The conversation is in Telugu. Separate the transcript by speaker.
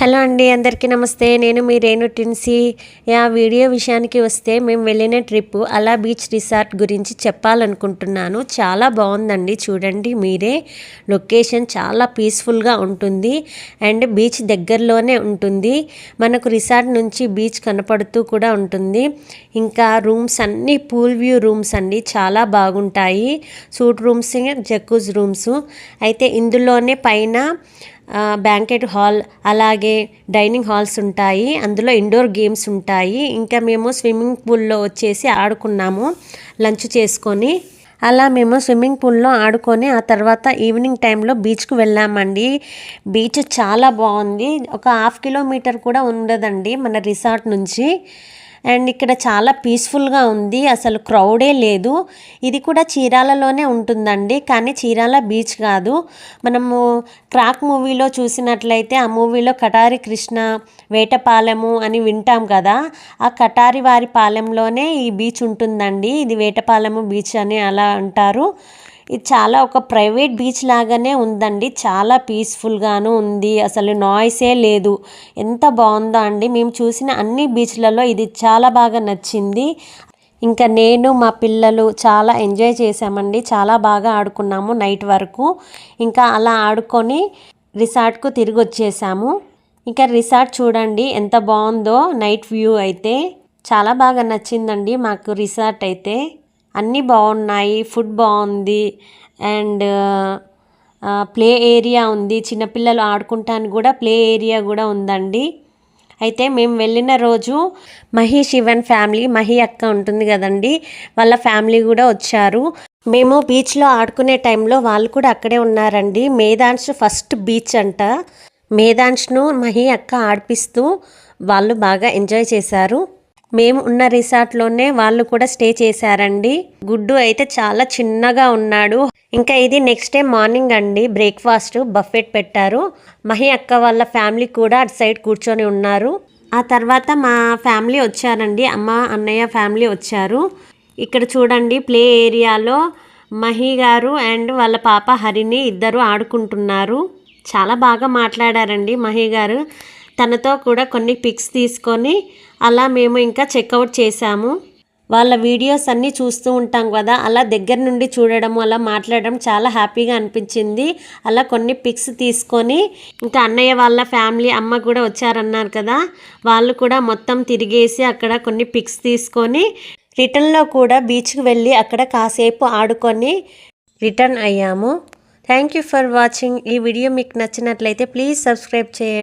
Speaker 1: హలో అండి అందరికీ నమస్తే. నేను మీ రేణు టిన్సీ. ఆ వీడియో విషయానికి వస్తే మేము వెళ్ళిన ట్రిప్ అలా బీచ్ రిసార్ట్ గురించి చెప్పాలనుకుంటున్నాను. చాలా బాగుందండి చూడండి మీరే. లొకేషన్ చాలా పీస్ఫుల్గా ఉంటుంది అండ్ బీచ్ దగ్గరలోనే ఉంటుంది. మనకు రిసార్ట్ నుంచి బీచ్ కనపడుతూ కూడా ఉంటుంది. ఇంకా రూమ్స్ అన్నీ పూల్ వ్యూ రూమ్స్ అండి చాలా బాగుంటాయి. Suite rooms jacuzzi rooms. అయితే ఇందులోనే పైన బ్యాంకెట్ హాల్ అలాగే డైనింగ్ హాల్స్ ఉంటాయి. అందులో ఇండోర్ గేమ్స్ ఉంటాయి. ఇంకా మేము స్విమ్మింగ్ పూల్లో వచ్చేసి ఆడుకున్నాము లంచ్ చేసుకొని. అలా మేము స్విమ్మింగ్ పూల్లో ఆడుకొని ఆ తర్వాత ఈవినింగ్ టైంలో బీచ్కు వెళ్ళామండి. బీచ్ చాలా బాగుంది. ఒక హాఫ్ కిలోమీటర్ కూడా ఉండదండి మన రిసార్ట్ నుంచి. అండ్ ఇక్కడ చాలా పీస్ఫుల్గా ఉంది. అసలు క్రౌడే లేదు. ఇది కూడా చీరాలలోనే ఉంటుందండి. కానీ చీరాల బీచ్ కాదు. మనము క్రాక్ మూవీలో చూసినట్లయితే ఆ మూవీలో కటారి కృష్ణ వేటపాలెము అని వింటాం కదా. ఆ కటారి వారి పాలెంలోనే ఈ బీచ్ ఉంటుందండి. ఇది వేటపాలెము బీచ్ అని అలా అంటారు. ఇది చాలా ఒక ప్రైవేట్ బీచ్ లాగానే ఉందండి. చాలా పీస్ఫుల్గాను ఉంది. అసలు నాయిసే లేదు. ఎంత బాగుందో అండి. మేము చూసిన అన్ని బీచ్లలో ఇది చాలా బాగా నచ్చింది. ఇంకా నేను మా పిల్లలు చాలా ఎంజాయ్ చేశామండి. చాలా బాగా ఆడుకున్నాము నైట్ వరకు. ఇంకా అలా ఆడుకొని రిసార్ట్కు తిరిగి వచ్చేసాము ఇంకా రిసార్ట్ చూడండి ఎంత బాగుందో. నైట్ వ్యూ అయితే చాలా బాగా నచ్చిందండి మాకు రిసార్ట్ అయితే. అన్నీ బాగున్నాయి ఫుడ్ బాగుంది అండ్ ప్లే ఏరియా ఉంది. చిన్నపిల్లలు ఆడుకుంటానికి కూడా ప్లే ఏరియా కూడా ఉందండి. అయితే మేము వెళ్ళిన రోజు మహి శివన్ ఫ్యామిలీ మహి అక్క ఉంటుంది కదండి వాళ్ళ ఫ్యామిలీ కూడా వచ్చారు. మేము బీచ్లో ఆడుకునే టైంలో వాళ్ళు కూడా అక్కడే ఉన్నారండి. మేదాన్స్ ఫస్ట్ బీచ్ అంట. మేదాన్స్ను మహి అక్క ఆడిపిస్తూ వాళ్ళు బాగా ఎంజాయ్ చేశారు. మేము ఉన్న రిసార్ట్లోనే వాళ్ళు కూడా స్టే చేశారండి. గుడ్డు అయితే చాలా చిన్నగా ఉన్నాడు. ఇంకా ఇది నెక్స్ట్ డే మార్నింగ్ అండి. బ్రేక్ఫాస్ట్ బఫెట్ పెట్టారు. మహి అక్క వాళ్ళ ఫ్యామిలీ కూడా అటు సైడ్ కూర్చొని ఉన్నారు. ఆ తర్వాత మా ఫ్యామిలీ వచ్చారండి. అమ్మ అన్నయ్య ఫ్యామిలీ వచ్చారు. ఇక్కడ చూడండి ప్లే ఏరియాలో మహి గారు అండ్ వాళ్ళ పాప హరిని ఇద్దరు ఆడుకుంటున్నారు. చాలా బాగా మాట్లాడారండి మహి గారు. తనతో కూడా కొన్ని పిక్స్ తీసుకొని అలా మేము ఇంకా చెక్అవుట్ చేశాము. వాళ్ళ వీడియోస్ అన్నీ చూస్తూ ఉంటాం కదా అలా దగ్గర నుండి చూడడం అలా మాట్లాడడం చాలా హ్యాపీగా అనిపించింది. అలా కొన్ని పిక్స్ తీసుకొని ఇంకా అన్నయ్య వాళ్ళ ఫ్యామిలీ అమ్మ కూడా వచ్చారన్నారు కదా వాళ్ళు కూడా మొత్తం తిరిగేసి అక్కడ కొన్ని పిక్స్ తీసుకొని రిటర్న్లో కూడా బీచ్కి వెళ్ళి అక్కడ కాసేపు ఆడుకొని రిటర్న్ అయ్యాము. Thank you for watching. ఈ వీడియో మీకు నచ్చినట్లయితే ప్లీజ్ సబ్స్క్రైబ్ చేయండి.